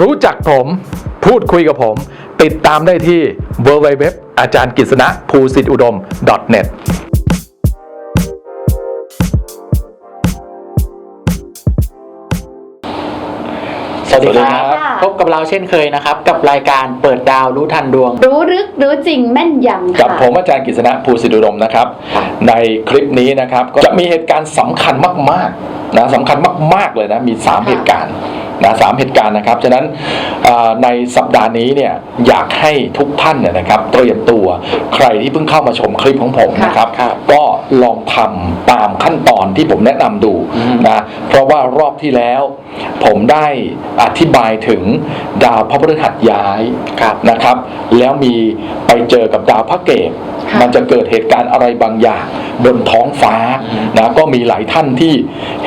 รู้จักผม พูดคุยกับผม ติดตามได้ที่ www อาจารย์กฤษณะภูสิทธิอุดม .net สวัสดีคสวัสดีรับค่ะพบกับเราเช่นเคยนะครับ กับรายการเปิดดาวรู้ทันดวง รู้ลึกรู้จริงแม่นยำกับค่ะ ผมอาจารย์กฤษณะภูสิทธิอุดมนะครับค่ะในคลิปนี้นะครับ ก็จะมีเหตุการณ์สำคัญมากๆนะสำคัญมาก ๆ เลยนะ มี3เหตุการณ์ นะสามเหตุการณ์นะครับ ฉะนั้นเอ่อในสัปดาห์นี้เนี่ยอยากให้ทุกท่านเนี่ยนะครับเตรียมตัวใครที่เพิ่งเข้ามาชมคลิปของผมค่ะนะครับครับ ก็ลองทำตามขั้นตอนที่ผมแนะนำดูอืมนะเพราะว่ารอบที่แล้ว ผมได้อธิบายถึงดาวพระพฤหัสย้ายครับนะครับ แล้วมีไปเจอกับดาวพระเกตค่ะ มันจะเกิดเหตุการณ์อะไรบางอย่างบนท้องฟ้าอืมนะก็มีหลายท่านที่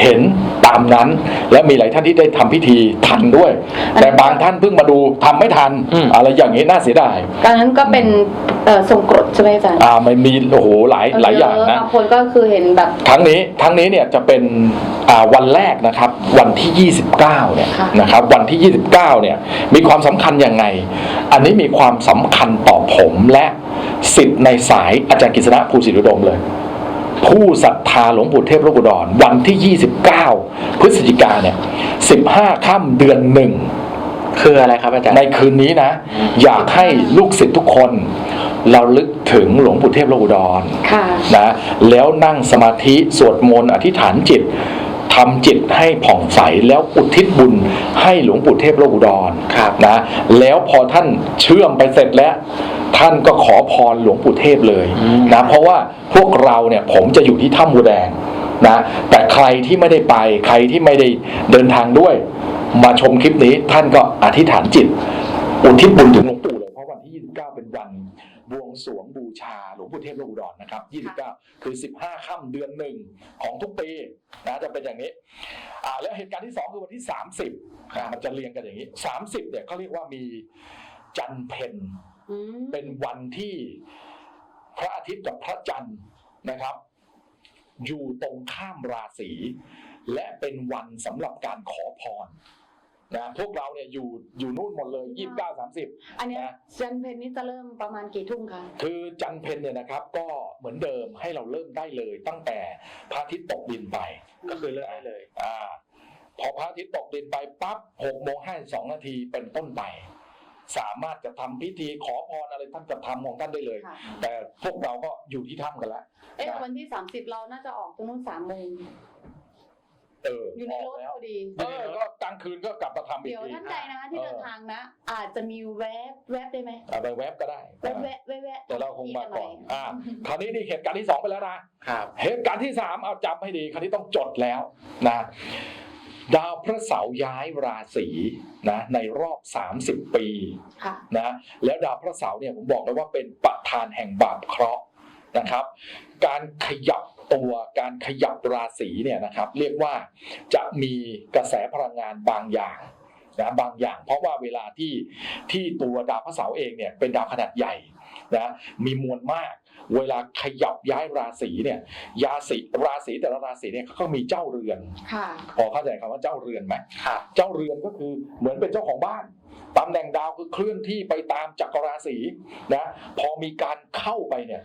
เห็นตามนั้น และมีหลายท่านที่ได้ทำพิธีทันด้วย แต่บางท่านเพิ่งมาดูทำไม่ทันอืมอะไรอย่างนี้น่าเสียดายตอนนั้นก็เป็นเอ่อทรงกรดใช่ไหมอาจารย์อ่ามันมีโอ้โหหลายหลายอย่างนะบางคนก็คือเห็นแบบทั้งนี้ทั้งนี้เนี่ยจะเป็นอ่า วันแรกนะครับวันที่ 29เนี่ยค่ะนะครับวันที่ 29เนี่ยมีความสำคัญยังไง อันนี้มีความสำคัญต่อผมและสิทธิ์ในสายอาจารย์กฤษณะภูสิทธิอุดมเลย ผู้ศรัทธาหลวงปู่เทพโลกอุดรวันที่ 29 พฤศจิกาเนี่ย15ค่ำเดือนหนึ่งคืออะไรครับอาจารย์ในคืนนี้นะ อยากให้ลูกศิษย์ทุกคนเราลึกถึงหลวงปู่เทพโลกอุดรค่ะนะแล้วนั่งสมาธิสวดมนต์อธิษฐานจิต ทำจิตให้ผ่องใสแล้วอุทิศบุญให้หลวงปู่เทพโลกอุดรครับนะ แล้วพอท่านเชื่อมไปเสร็จแล้วท่านก็ขอพรหลวงปู่เทพเลยอืมนะเพราะว่าพวกเราเนี่ยผมจะอยู่ที่ถ้ำบัวแดงนะแต่ใครที่ไม่ได้ไปใครที่ไม่ได้เดินทางด้วย มาชมคลิปนี้ท่านก็อธิษฐานจิต อุทิศบุญถึงหลวงปู่เลยเพราะวันที่ 29 เป็นวัน บวงสรวงบูชาหลวงปู่เทพโลกอุดรนะครับ 29 คือ 15ค่ำเดือนหนึ่งของทุกปีนะจะเป็นอย่างนี้อ่าแล้วเหตุการณ์ที่ 2 คือวันที่ 30อ่ามันจะเรียงกันอย่างนี้ 30เนี่ยเขาเรียกว่ามีจันทร์เพนอืมเป็นวันที่พระอาทิตย์กับพระจันทร์นะครับ อยู่ตรงข้ามราศีและเป็นวันสำหรับการขอพร นะพวกเราเนี่ยอยู่อยู่นู่นหมดเลยยี่สิบเก้าสามสิบอันเนี้ยนะจันเพนนี่จะเริ่มประมาณกี่ทุ่มคะคือจันทร์เพนเนี่ยนะครับก็เหมือนเดิมให้เราเริ่มได้เลย ตั้งแต่พระอาทิตย์ตกดินไป ก็คือเลือกได้เลย อ่า พอพระอาทิตย์ตกดินไปปั๊บหกโมงห้าสองนาทีเป็นต้นไป สามารถจะทำพิธีขอพรอะไรท่านจะทำของท่านได้เลย ค่ะแต่พวกเราก็อยู่ที่ถ้ำกันแล้ว เอ๊ะวันที่ 30 เราน่าจะออกตรงนู้นสามโมง เอออยู่ในรถกแล้วพอดีเออก็กลางคืนก็กลับมาทำอีกเดี๋ยวทีท่านใดนะคะที่เออเดินทางนะ อาจจะมีแวบแวบได้ไหมเอาไปแวบก็ได้แวบแวบแวบแวบแต่เราคงมาก่อนที่อ่าคราวนี้นี่เหตุการณ์ที่สองไปแล้วนะครับเหตุการณ์ที่สามเอาจำให้ดีคราวนี้ต้องจดแล้วนะดาวพระเสาร์ย้ายราศีนะในรอบ 30 ปีค่ะนะแล้วดาวพระเสาร์เนี่ยผมบอกเลยว่าเป็นประธานแห่งบาปเคราะห์นะครับ การขยับ ตัวการขยับราศีเนี่ยนะครับ เรียกว่าจะมีกระแสพลังงานบางอย่างนะบางอย่าง เพราะว่าเวลาที่ที่ตัวดาวพระเสาร์เองเนี่ยเป็นดาวขนาดใหญ่นะมีมวลมาก เวลาขยับย้ายราศีเนี่ยยาสีราศีแต่ละราศีเนี่ยเขาก็มีเจ้าเรือนค่ะพอเข้าใจคำว่าเจ้าเรือนไหมครับเจ้าเรือนก็คือเหมือนเป็นเจ้าของบ้านตำแหน่งดาวคือเคลื่อนที่ไปตามจักรราศีนะพอมีการเข้าไปเนี่ย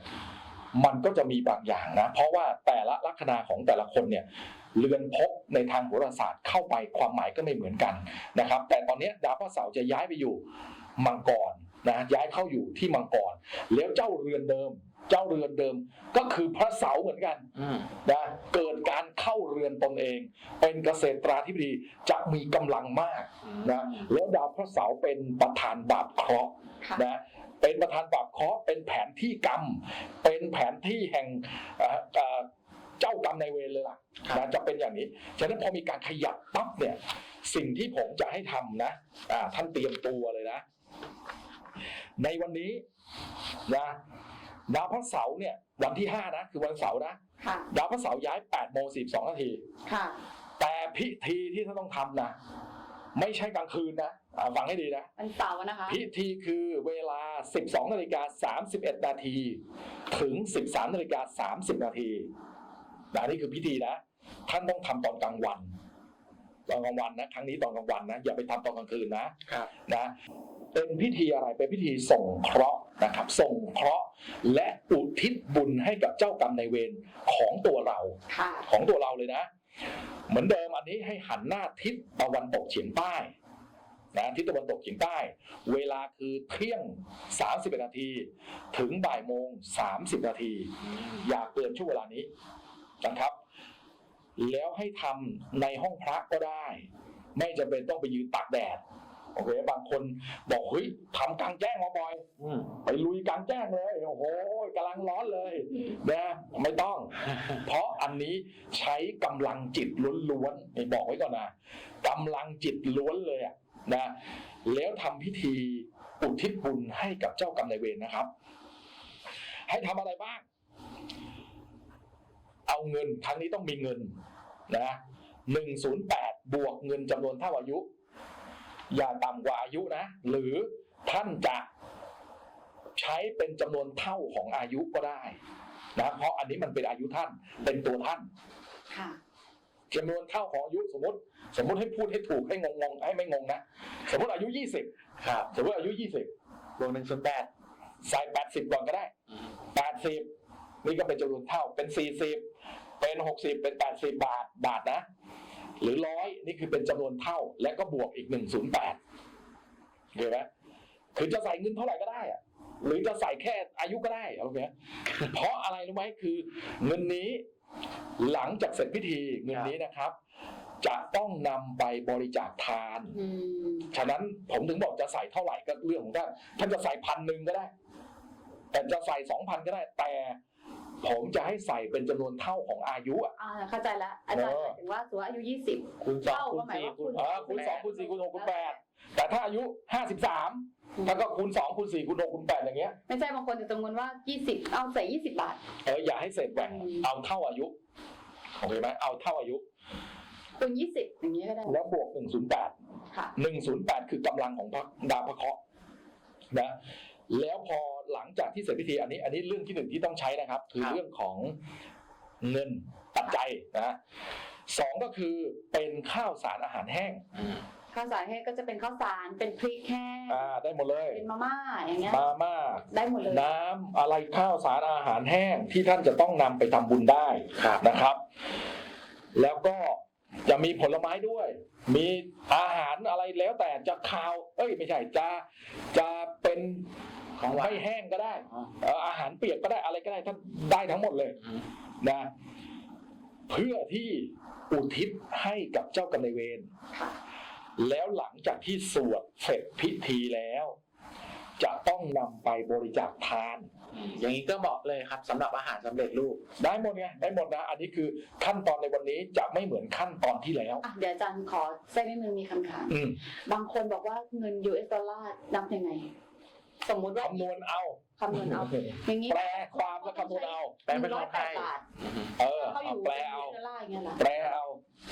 มันก็จะมีบางอย่างนะ เพราะว่าแต่ละลัคนาของแต่ละคนเนี่ยเรือนภพในทางโหราศาสตร์เข้าไปความหมายก็ไม่เหมือนกันนะครับ แต่ตอนนี้ดาวพระเสาร์จะย้ายไปอยู่มังกรนะย้ายเข้าอยู่ที่มังกรแล้วเจ้าเรือนเดิม เจ้าเรือนเดิมก็คือพระเสาร์เหมือนกันอืมนะเกิดการเข้าเรือนตนเอง เป็นเกษตราธิบดีจะมีกำลังมากนะแล้วดาวพระเสาร์เป็นประธานบาปเคราะห์ค่ะนะ เป็นประธานบาปเคราะห์เป็นแผนที่กรรม เป็นแผนที่แห่งเอ่อเอ่อเจ้ากรรมในายเวรเลยล่ะนะจะเป็นอย่างนี้ ฉะนั้นพอมีการขยับปั๊บเนี่ย สิ่งที่ผมจะให้ทำนะอ่าท่านเตรียมตัวเลยนะ ในวันนี้นะดาวพระเสาร์เนี่ย วันที่ห้านะ คือวันเสาร์นะค่ะดาวพระเสาร์ย้าย8โมง42นาทีค่ะแต่พิธีที่ท่านต้องทำนะ ไม่ใช่กลางคืนนะอ่า ฟังให้ดีนะวันเสาร์นะคะ พิธีคือเวลา 12นาฬิกา31นาทีถึง 13นาฬิกา30นาทีนะนี่คือพิธีนะ ท่านต้องทำตอนกลางวัน ตอนกลางวันนะ ครั้งนี้ตอนกลางวันนะ อย่าไปทำตอนกลางคืนนะครับนะ เป็นพิธีอะไร เป็นพิธีส่งเคราะห์นะครับ ส่งเคราะห์และอุทิศบุญให้กับเจ้ากรรมนายเวรของตัวเราค่ะของตัวเราเลยนะ เหมือนเดิมอันนี้ให้หันหน้าทิศตะวันตกเฉียงใต้ นะทิศตะวันตกเฉียงใต้ เวลาคือเที่ยง 31 นาที ถึงบ่ายโมง 30 นาที อย่าเกินช่วงเวลานี้นะครับ แล้วให้ทำในห้องพระก็ได้ ไม่จำเป็นต้องไปยืนตากแดดโอเคบางคนบอกเฮ้ยทำกลางแจ้งมาบ่อยอืมไปลุยกลางแจ้งเลยโอ้โหกำลังร้อนเลยนะไม่ต้อง เพราะอันนี้ใช้กำลังจิตล้วนๆนี่บอกไว้ก่อนนะกำลังจิตล้วนเลยอะ นะแล้วทำพิธีอุทิศบุญให้กับเจ้ากรรมนายเวรนะครับ ให้ทำอะไรบ้าง เอาเงินครั้งนี้ต้องมีเงินนะหนึ่งศูนย์แปดบวกเงินจำนวนเท่าอายุ อย่าต่ำกว่าอายุนะ หรือท่านจะใช้เป็นจำนวนเท่าของอายุก็ได้นะเพราะอันนี้มันเป็นอายุท่านเป็นตัวท่านค่ะจำนวนเท่าของอายุสมมติ สมมติให้พูดให้ถูกให้งงงๆให้ไม่งงนะ สมมติอายุ20ครับสมมติอายุ20บวกหนึ่งส่วนแปดใส่80ก่อนก็ได้80นี่ก็เป็นจำนวนเท่าเป็น40เป็น60เป็น80บาทบาทนะ หรือร้อยนี่คือเป็นจำนวนเท่า และก็บวกอีก108เห็นไหมคือจะใส่เงินเท่าไหร่ก็ได้อะหรือจะใส่แค่อายุก็ได้โอเคเพราะอะไรรู้ไหมคือ เงินนี้หลังจากเสร็จพิธีเงินนี้นะครับ จะต้องนำไปบริจาคทานอืมฉะนั้นผมถึงบอกจะใส่เท่าไหร่ก็เรื่องของท่าน ท่านจะใส่พันหนึ่งก็ได้ แต่จะใส่สองพันก็ได้ แต่ผมจะให้ใส่เป็นจำนวนเท่าของอายุอะ อ่าเข้าใจแล้วอาจารย์เออหมายถึงว่าสมมติว่าอายุยี่สิบคูณสองเท่าคูก็ณหมายสี่ว่าคูณเออคูณสองคูณสี่คูณหกคูณแปดแต่ถ้าอายุห้าสิบสามถ้าก็คูณสองคูณสี่คูณหกคูณแปดอย่างเงี้ย ไม่ใช่บางคนจะจำนวนว่ายี่สิบเอาใส่ยี่สิบบาท เอออย่าให้เศษแหว่งอืมเอาเท่าอายุโอเคไหมเอาเท่าอายุ คูณยี่สิบอย่างเงี้ยก็ได้ แล้วบวกหนึ่งศูนย์แปดค่ะหนึ่งศูนย์แปดคือกำลังของพระดาวพระเคราะห์นะ แล้วพอหลังจากที่เสร็จพิธีอันนี้ อันนี้เรื่องที่หนึ่งที่ต้องใช้นะครับ คือเรื่องของเงินปัจจัยนะสองก็คือเป็นข้าวสารอาหารแห้งอืมข้าวสารแห้งก็จะเป็นข้าวสารเป็นพริกแห้งอ่าได้หมดเลย เป็นมาม่าอย่างเงี้ย มาม่า ได้หมดเลย น้ำอะไรข้าวสารอาหารแห้งที่ท่านจะต้องนำไปทำบุญได้ครับนะครับ แล้วก็ จะมีผลไม้ด้วย มีอาหารอะไรแล้วแต่จะคาว เอ้ยไม่ใช่จะจะเป็นของหวานไม่แห้งก็ได้อ๋อเอ่ออาหารเปียกก็ได้อะไรก็ได้ท่านได้ทั้งหมดเลยอืมนะเพื่อที่อุทิศให้กับเจ้ากรรมนายเวรค่ะแล้วหลังจากที่สวดเสร็จพิธีแล้ว จะต้องนำไปบริจาคทาน อย่างนี้ก็เหมาะเลยครับสำหรับอาหารสำเร็จรูป ได้หมดไงได้หมดนะ อันนี้คือขั้นตอนในวันนี้จะไม่เหมือนขั้นตอนที่แล้วอะเดี๋ยวอาจารย์ขอแทรกนิดนึงมีคำถามอืมบางคนบอกว่าเงิน US ดอลลาร์นับยังไง สมมุติว่าคำนวณเอาคำนวณเอาอย่างนี้แปลความแล้วคำนวณเอาแปลเป็นร้ขออยงแปไทดยบาทเออเขาอเอายู่แปลเอาดอลลาร์อย่างเงี้ยเหรอแปลเอา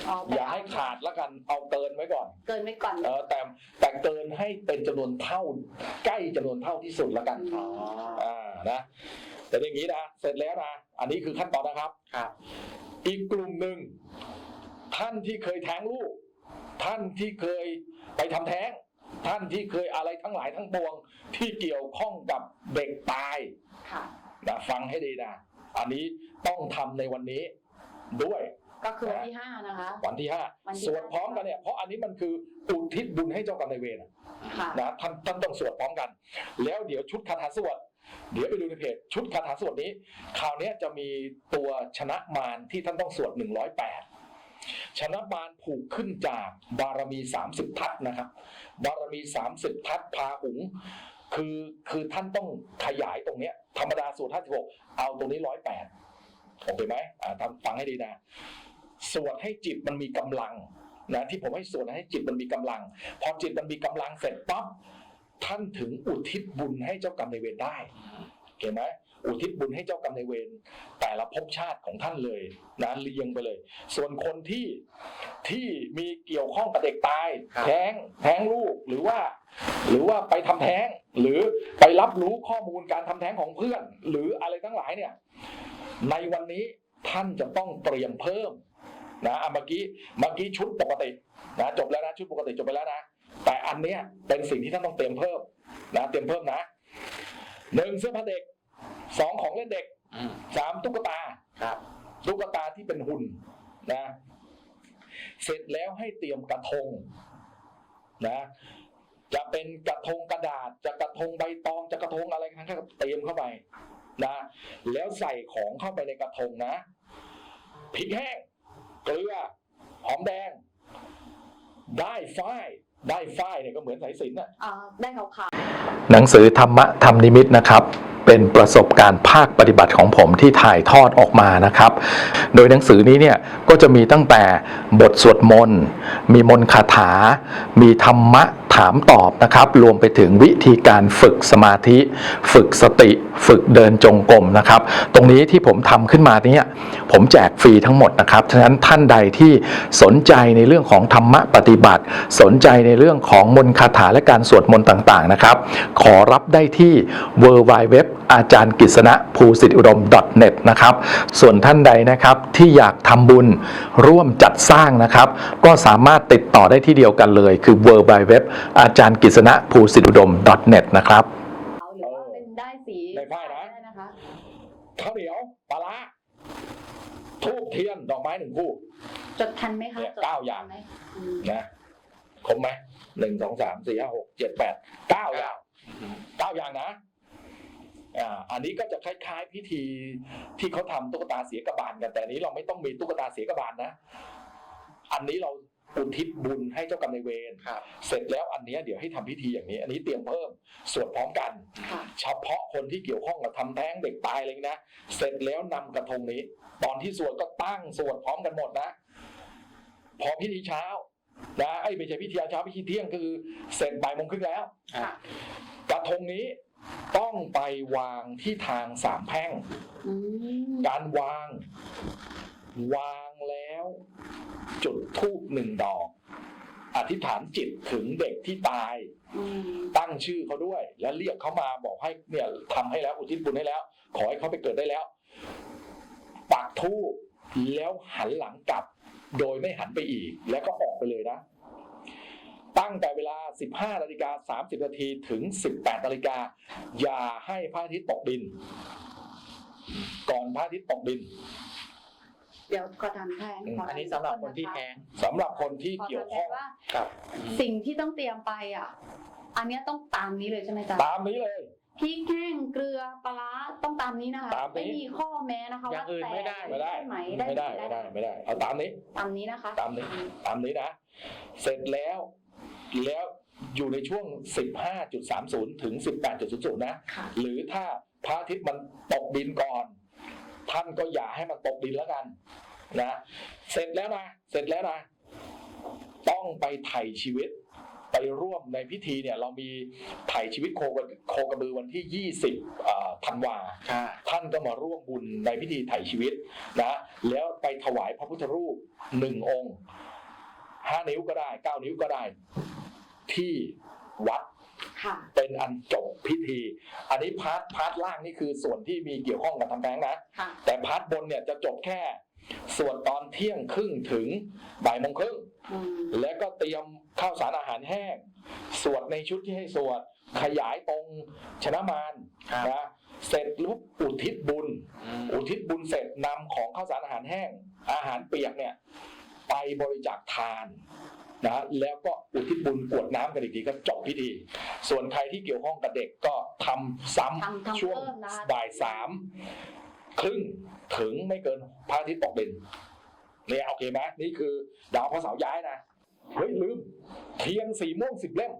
อ๋อแปลอย่าให้ขาดแล้วกันเอาเกินไว้ก่อนเกินไว้ก่อนเออแต่แต่เกินให้เป็นจำนวนเท่า ใกล้จำนวนเท่าที่สุดแล้วกันอ๋ออ่านะแต่อย่างนี้นะเสร็จแล้วนะอันนี้คือขั้นตอนนะครับครับ อีกกลุ่มหนึ่งท่านที่เคยแท้งลูก ท่านที่เคยไปทำแท้ง ท่านที่เคยอะไรทั้งหลายทั้งปวง ที่เกี่ยวข้องกับเด็กตายค่ะนะฟังให้ดีนะ อันนี้ต้องทำในวันนี้ด้วย ก็คือวันที่ห้านะคะ วันที่ห้าวันที่สวดพร้อมกันเนี่ยเพราะอันนี้มันคืออุทิศบุญให้เจ้ากรรมนายเวรอะค่ะนะท่านท่านต้องสวดพร้อมกัน แล้วเดี๋ยวชุดคาถาสวดเดี๋ยวไปดูในเพจชุดคาถาสวดนี้คราวเนี้ยจะมีตัวชนะมารที่ท่านต้องสวด108ชนะมารผูกขึ้นจากบารมี30ทัศนะครับ บารมี30ทัศพาหุงคือคือท่านต้องขยายตรงเนี้ย ธรรมดาสวด56เอาตรงนี้108โอเคไหมอ่าทำฟังให้ดีนะ สวดให้จิตมันมีกำลังนะที่ผมให้สวดให้จิตมันมีกำลัง พอจิตมันมีกำลังเสร็จปั๊บท่านถึงอุทิศบุญให้เจ้ากรรมนายเวรได้เห็นไหมอุทิศบุญให้เจ้ากรรมนายเวรแต่ละภพชาติของท่านเลยนะเรียงไปเลย ส่วนคนที่ที่มีเกี่ยวข้องกับเด็กตายครับแท้งแท้งลูกหรือว่า หรือว่าไปทำแท้งหรือไปรับรู้ข้อมูลการทำแท้งของเพื่อน หรืออะไรทั้งหลายเนี่ย ในวันนี้ท่านจะต้องเตรียมเพิ่ม นะอะเมื่อกี้เมื่อกี้ชุดปกตินะจบแล้วนะชุดปกติจบไปแล้วนะ แต่อันเนี้ยเป็นสิ่งที่ท่านต้องเตรียมเพิ่มนะเตรียมเพิ่มนะหนึ่งเสื้อผ้าเด็กสองของเล่นเด็กอืมสามตุ๊กตาครับตุ๊กตาที่เป็นหุ่นนะ เสร็จแล้วให้เตรียมกระทงนะจะเป็นกระทงกระดาษ จะกระทงใบตอง จะกระทงอะไรทั้งนั้นก็เตรียมเข้าไปนะ แล้วใส่ของเข้าไปในกระทงนะพริกแห้ง เกลือหอมแดง ได้ฝ้าย ได้ฝ้ายเนี่ยก็เหมือนสายสิญจนน่ะอ่าได้ขาวหนังสือธรรมะธรรมนิมิตนะครับ เป็นประสบการณ์ภาคปฏิบัติของผมที่ถ่ายทอดออกมานะครับ โดยหนังสือนี้เนี่ยก็จะมีตั้งแต่บทสวดมนต์มีมนต์คาถา มีธรรมะ ถามตอบนะครับ รวมไปถึงวิธีการฝึกสมาธิ ฝึกสติ ฝึกเดินจงกรมนะครับ ตรงนี้ที่ผมทำขึ้นมาเนี่ยผมแจกฟรีทั้งหมดนะครับฉะนั้นท่านใดที่สนใจในเรื่องของธรรมะปฏิบัติ สนใจในเรื่องของมนต์คาถาและการสวดมนต์ต่างๆนะครับ ขอรับได้ที่ w w w อาจารย์กิษณะภูสิทธิอุดม .net นะครับ ส่วนท่านใดนะครับที่อยากทำบุญร่วมจัดสร้างนะครับ ก็สามารถติดต่อได้ที่เดียวกันเลย คือ w w w อาจารย์กิษณะภูสิทธิอุดม .net นะครับๆเอาหรือว่าเป็นได้สีได้ฝ้ายนะ ได้นะคะข้าวเหนียวปลาร้าทูบเทียนดอกไม้หนึ่งคู่ จดทันไหมคะเนี่ยจดเก้าอย่างทันไหมอืมนะครบไหมหนึ่งสองสามสี่ห้าหกเจ็ดแปดเก้าอย่างเก้าอย่างนะอ่าอันนี้ก็จะคล้ายๆพิธีที่เขาทำตุ๊กตาเสียกระบาลกัน แต่อันนี้เราไม่ต้องมีตุ๊กตาเสียกระบาลนะ อันนี้เรา อุทิศบุญให้เจ้ากรรมนายเวรครับ เสร็จแล้วอันเนี้ยเดี๋ยวให้ทำพิธีอย่างนี้ อันนี้เตรียมเพิ่มสวดพร้อมกัน ค่ะ เฉพาะคนที่เกี่ยวข้องกับทำแท้งเด็กตายอะไรอย่างนี้นะ เสร็จแล้วนำกระทงนี้ ตอนที่สวดก็ตั้งสวดพร้อมกันหมดนะ พอพิธีเช้านะไอ้ยไม่ใช่พิธีเช้าพิธีเที่ยงคือ เสร็จบ่ายโมงครึ่งแล้ว ค่ะ กระทงนี้ต้องไปวางที่ทางสามแพร่ง อืมการวาง วางแล้ว จุดธูปหนึ่งดอก อธิษฐานจิตถึงเด็กที่ตายอืมตั้งชื่อเขาด้วย แล้วเรียกเขามาบอกให้เนี่ยทำให้แล้ว อุทิศบุญให้แล้ว ขอให้เขาไปเกิดได้แล้ว ปักทูปแล้วหันหลังกลับ โดยไม่หันไปอีก แล้วก็ออกไปเลยนะ ตั้งแต่เวลา 15นาฬิกา30นาทีถึง 18นาฬิกาอย่าให้พระอาทิตย์ตกดิน ก่อนพระอาทิตย์ตกดิน เดี๋ยวขอทำแทนอืมขอันนี้สำหรับคนที่แท้งสำหรับคนที่ขอเกี่ยวทำแทข้อนงว่าครับสิ่งที่ต้องเตรียมไปอะ อันเนี้ยต้องตามนี้เลยใช่ไหมจ๊ะตามนี้เลยพริกแห้งเกลือปลาร้าต้องตามนี้นะคะตามนี้ไม่มีข้อแม้นะคะอย่างอื่นไม่ได้ไม่ได้ไหมไม่ได้ไม่ได้ไม่ได้ เอาตามนี้ ตามนี้นะคะ ตามนี้ตามนี้นะ เสร็จแล้วแล้วอยู่ในช่วง 15.30 ถึง 18.00 นะค่ะหรือถ้าพระอาทิตย์มันตกดินก่อน ท่านก็อย่าให้มันตกดินแล้วกันนะเสร็จแล้วนะเสร็จแล้วนะต้องไปไถ่ชีวิต ไปร่วมในพิธีเนี่ยเรามีไถ่ชีวิตโคกระโคกระบือวันที่ 20อ่าธันวาค่ะท่านก็มาร่วมบุญในพิธีไถ่ชีวิตนะแล้วไปถวายพระพุทธรูปหนึ่งองค์ห้านิ้วก็ได้เก้านิ้วก็ได้ ที่วัดค่ะ เป็นอันจบพิธี อันนี้พาร์ทพาร์ทล่างนี่คือส่วนที่มีเกี่ยวข้องกับทำแท้งนะค่ะแต่พาร์ทบนเนี่ยจะจบแค่ส่วนตอนเที่ยงครึ่งถึงบ่ายโมงครึ่งอืมแล้วก็เตรียมข้าวสารอาหารแห้ง สวดในชุดที่ให้สวด ขยายตรงชนะมารครับนะเสร็จลุกอุทิศบุญอืมอุทิศบุญเสร็จนำของข้าวสารอาหารแห้ง อาหารเปียกเนี่ย ไปบริจาคทาน นะแล้วก็อุทิศบุญกรวดน้ำกันอีกทีก็จบพิธี ส่วนใครที่เกี่ยวข้องกับเด็กก็ทำซ้ทำทำำช่วงเพิ่มนะคะบ่ายสามครึ่งถึงไม่เกินพระอาทิตย์ตกดินเนี่ยโอเคไหมนี่คือดาวพระเสาร์ย้ายนะเฮ้ยลืมเทียนสีม่วงสิบเล่ม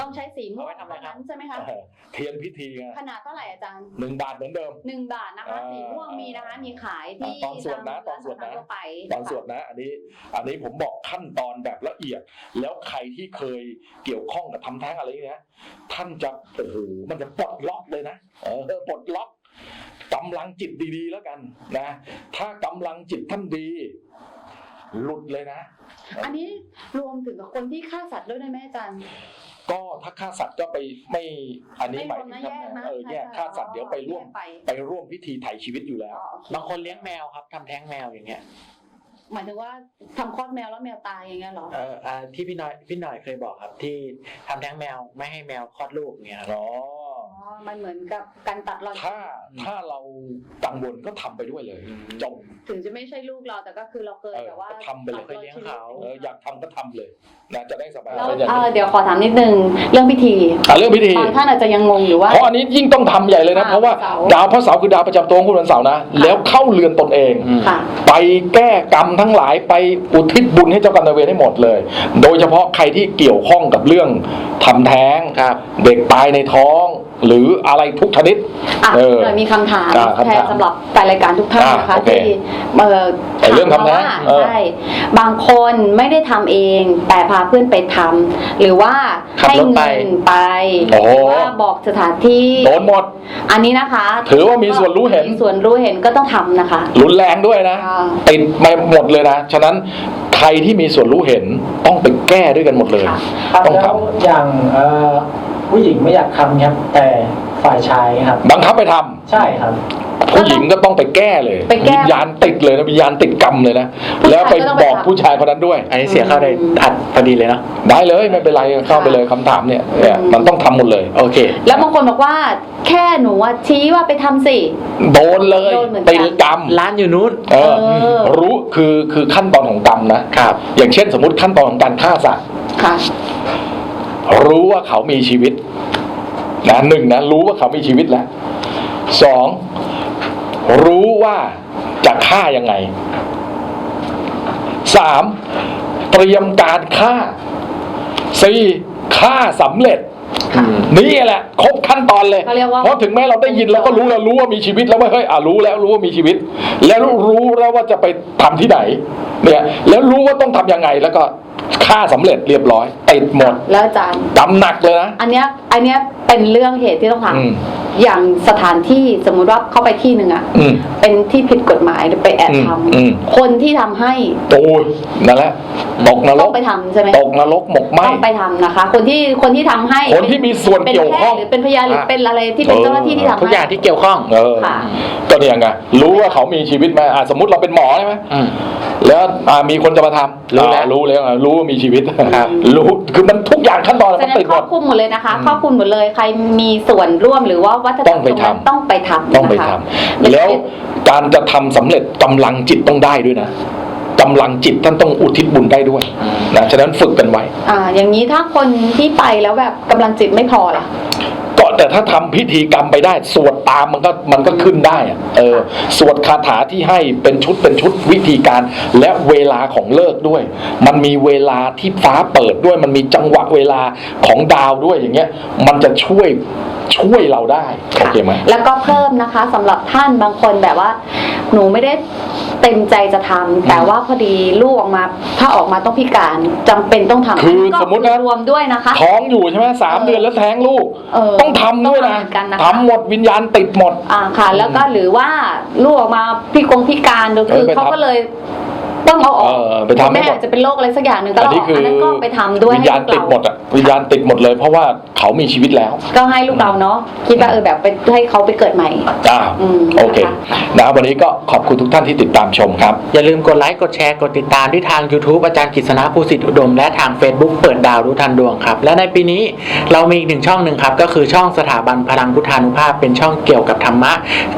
ต้องใช้สีม่วเอาไว้งทำอะไรครับเท่านั้นใช่ไหมคะเออเทียนพิธีไงขนาดเท่าไหร่อาจารย์หนึ่งบาทเหมือนเดิมหนึ่งบาทนะคะอ่าสีม่วงมีนะคะมีขายที่ตอนสวดนะตอนสวดนะร้าทั่วไปตอนสวดนะ อันนี้ อันนี้ผมบอกขั้นตอนแบบละเอียด แล้วใครที่เคยเกี่ยวข้องกับทำแท้งอะไรอย่างเนี้ยท่านจะโอ้โหมันจะปลดล็อกเลยนะเออปลดล็อกกำลังจิตดีๆแล้วกันนะ ถ้ากำลังจิตท่านดี หลุดเลยนะ อันนี้รวมถึงกับคนที่ฆ่าสัตว์ด้วยได้ไหมอาจารย์ ก็ถ้าฆ่าสัตว์ก็ไปไม่อันนี้ไม่หรมายวมถึงนะแยกนะทำเออแยกใช่ฆ่าสัตว์เดี๋ยวไปร่วมแยกไปไปร่วมพิธีไถ่ชีวิตอยู่แล้วอ๋อโอเคบางคนเลี้ยงแมวครับทำแท้งแมวอย่างเงี้ยหมายถึงว่าทำคลอดแมวแล้วแมวตายอย่างเงี้ยเหรอเอ่ออ่าที่พี่หน่อยพี่หน่อยเคยบอกครับ ที่ทำแท้งแมวไม่ให้แมวคลอดลูกเนี่ยครับอ๋ออ๋อ มันเหมือนกับการตัดรอนถ้าถ้าเรากังวลก็ทำไปด้วยเลย จบถึงจะไม่ใช่ลูกเราแต่ก็คือเราเคยเออแบบว่าก็ทำไปเลยตัดรอนชีวิตเอออยากทำก็ทำเลยนะจะได้สบายแล้วเป็นอย่างเอ่นี้อเดี๋ยวขอถามนิดนึงเรื่องพิธีอะเรื่องพิธี บางท่านอาจจะยังงงอยู่ว่า เพราะอันนี้ยิ่งต้องทำใหญ่เลยนะ อ่าเพราะว่าเสาดาวพระเสาร์คือดาวประจำตัวของคุณวันเสาร์นะ แล้วเข้าเรือนตนเองอืมค่ะ ไปแก้กรรมทั้งหลายไปอุทิศบุญให้เจ้ากรรมนายเวรให้หมดเลย โดยเฉพาะใครที่เกี่ยวข้องกับเรื่องทำแท้ง ครับ เด็กตายในท้อง หรืออะไรทุกชนิดอะเออหน่อยมีคำถามอ่าคำถามแทนสำหรับแฟนรายการทุกท่านนะคะอ่าโอเคที่เอ่อไอ้เรื่องทำแท้งถามเอมาอว่าใช่บางคนไม่ได้ทำเอง แต่พาเพื่อนไปทำหรือว่าขับให้รถไปเงินไปโอ้โหหรือว่าบอกสถานที่โดนหมด อันนี้นะคะถือว่ามีส่วนรู้เห็น มีส่วนรู้เห็นก็ต้องทำนะคะ รุนแรงด้วยนะอ่าติดไม่หมดเลยนะ ฉะนั้นใครที่มีส่วนรู้เห็นต้องไปแก้ด้วยกันหมดเลย ค่ะครับต้องแล้วทำอย่างเอ่อ ผู้หญิงไม่อยากทำครับ แต่ฝ่ายชายครับ บังคับไปทำใช่ครับ ผู้หญิงก็ต้องไปแก้เลยไปแก้วิญญาณติดเลยนะวิญญาณติดกรรมเลยนะผู้ชายแล้วไปก็ต้องไปบอกทำ ผู้ชายคนนั้นด้วย อันนี้เสียเข้าในอัดพอดีเลยเนาะได้เลยไม่เป็นไรเข้าไปเลยคำถามเนี่ยเนี่ยอืมมันต้องทำหมดเลย โอเค แล้วบางคนบอกว่า แค่หนูอะชี้ว่าไปทำสิ โดนเลยโดนเหมือนกัน ติดกรรมร้านอยู่นู้น เออ เออ รู้คือคือขั้นตอนของกรรมนะครับ อย่างเช่นสมมติขั้นตอนของการฆ่าสัตว์ ค่ะ รู้ว่าเขามีชีวิตนะหนึ่งนะรู้ว่าเขามีชีวิตแล้วสองรู้ว่าจะฆ่ายังไงสามเตรียมการฆ่าสี่ฆ่าสำเร็จค่ะนี่แหละครบขั้นตอนเลยเขาเรียกว่าเพราะถึงแม้เราได้ยินเราก็รู้แล้วรู้ว่ามีชีวิตแล้วว่าเฮ้ยอะรู้แล้วรู้ว่ามีชีวิต แล้วรู้แล้วว่าจะไปทำที่ไหนเนี่ยแล้วรู้ว่าต้องทำยังไงแล้วก็ ฆ่าสำเร็จเรียบร้อยติดหมด แล้วอาจารย์ ดำหนักเลยนะ อันเนี้ยอันเนี้ยเป็นเรื่องเหตุที่ต้องทอืมำอย่างสถานที่สมมุติว่าเข้าไปที่หนึ่งอะอืม เป็นที่ผิดกฎหมายหรือไปแอบอืมทอืมำคนที่ทำให้โอ้ยนั่นแหละตกนรต้อกงไปทำใช่ไหมตกนรกหมกไหม ต้องไปทำนะคะ คนที่คนที่ทำให้คนที่มีส่วนป็เกี่ยวข้องป็นแพทย์หรือเป็นพยานหรืออะเป็นอะไรที่เป็นเออเจ้าหน้าที่ที่ทำให้ทุกอย่างที่เกี่ยวข้องเออค่ะ ก็เนี่ยไงรู้ว่าเขามีชีวิตไหมอะสมมติเราเป็นหมอใช่ไหมอืม แล้วอ่ามีคนจะมาทำรู้แล้ว อ่ารู้แล้วอะรู้ว่ามีชีวิตครับรู้คือมันทุกอย่างขั้นตอนแสมันดงติดคหรมอดบคลุมหมดเลยนะคะอืมครอบคลุมหมดเลยใครมีส่วนร่วมหรือว่าวัฒนธรต้รองมไปตรงนั้นทำต้องไปทำต้องไปนะคะทำแล้วการจะทำสำเร็จกำลังจิตต้องได้ด้วยนะกำลังจิตท่านต้องอุทิศบุญได้ด้วยนะฉะนั้นฝึกกันไว้ อ่า อย่างนี้ถ้าคนที่ไปแล้วแบบกำลังจิตไม่พอล่ะก็ แต่ถ้าทำพิธีกรรมไปได้ สวดตามมันก็มันก็ขึ้นได้อะเออสวดคาถาที่ให้เป็นชุดเป็นชุดวิธีการ และเวลาของเลิกด้วย มันมีเวลาที่ฟ้าเปิดด้วย มันมีจังหวะเวลาของดาวด้วยอย่างเงี้ย มันจะช่วยช่วยเราได้โอเคไหมแล้วก็เพิ่มนะคะสำหรับท่านบางคนแบบว่า หนูไม่ได้เต็มใจจะทำแต่ว่าพอดีลูกออกมา ถ้าออกมาต้องพิการจำเป็นต้องทำคือก็สมมุตินะ รวมด้วยนะคะ ท้องอยู่ใช่ไหมสามเออ เดือนแล้วแท้งลูกเออต้องทำด้วยต้องนะทำเหมือนกันนะคะ ทำหมดวิญญาณติดหมด อ่าค่ะ แล้วก็หรือว่าลูกออกมาพิกงพิการโดยคือเออไปเขาทำก็เลย ต้องเอาออกเออไปทำให้แม่หมดอาจจะเป็นโรคอะไรสักอย่างหนึ่งก็อันเอาอนี้อกคืออันนั้นก็ไปทำด้วยวิญญาณให้ติดลูกหมดอะวิญญาณติดหมดเลย เพราะว่าเขามีชีวิตแล้ว ก็ให้ลูกเราเนาะคิดว่าเออแบบไปให้เขาไปเกิดใหม่ อ่าอืมโอเคนะคะ นะวันนี้ก็ขอบคุณทุกท่านที่ติดตามชมครับ อย่าลืมกดไลค์ กดแชร์ กดติดตามที่ทาง YouTube อาจารย์กฤษณะภูสิทธิอุดม และทาง Facebook เปิดดาวรู้ทันดวงครับ และในปีนี้เรามีอีกหนึ่งช่องหนึ่งครับ ก็คือช่องสถาบันพลังพุทธานุภาพ เป็นช่องเกี่ยวกับธรรมะ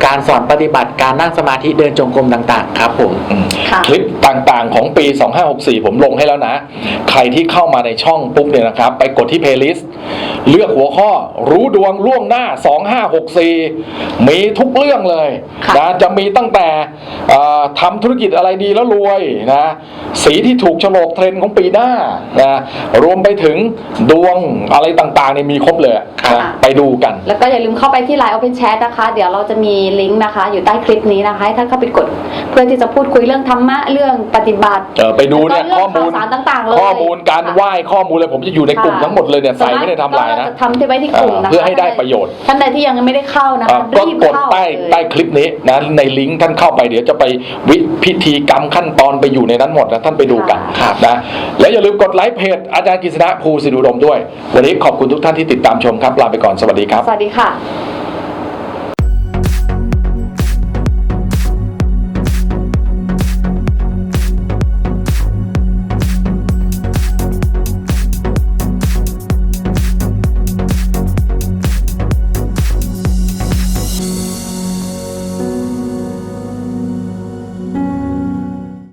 การสอนปฏิบัติการนั่งสมาธิเดินจงกรมต่างๆ ครับผม ค่ะ คลิปต่างๆ ของปี 2564 ผมลงให้แล้วนะ ใครที่เข้ามาในช่องปุ๊บเนี่ยนะครับ ไปกดที่เพลย์ลิสต์เลือกหัวข้อรู้ดวงล่วงหน้า 2564 มีทุกเรื่องเลยค่ะนะจะมีตั้งแต่เอ่อทำธุรกิจอะไรดีแล้วรวยนะสีที่ถูกโฉลกเทรนด์ของปีหน้านะรวมไปถึงดวงอะไรต่างๆเนี่ยมีครบเลยค่ะนะไปดูกัน แล้วก็อย่าลืมเข้าไปที่ Line Open Chat นะคะ เดี๋ยวเราจะมีลิงก์นะคะ อยู่ใต้คลิปนี้นะคะให้ท่านเข้าไปกด เพื่อที่จะพูดคุยเรื่องธรรมะเรื่องปฏิบัติเออไปดูเนี่ยแล้วก็ข้อมูลเรื่องข่าวสารต่างๆเลยข้อมูลการค่ะไหว้ข้อมูลเลยผมจะอยู่ในกลุ่มค่ะทั้งหมดเลยเนี่ยใส่ไม่ได้ทำลายก็นะจะทำที่ไว้ที่กลุ่มนะคะเพื่อให้ได้ประโยชน์ท่านใดที่ยังไม่ได้เข้านะเอ่คะอก็รีบกดเข้าใต้เลยใต้คลิปนี้นะในลิงก์ท่านเข้าไปเดี๋ยวจะไปวิพิธีกรรมขั้นตอนไปอยู่ในนั้นหมดนะท่านไปดูกันค่ะนะและอย่าลืมกดไลค์เพจอาจารย์กฤษณะภูสิริอุดมด้วย วันนี้ขอบคุณทุกท่านที่ติดตามชมครับลาไปก่อนสวัสดีครับ สวัสดีค่ะ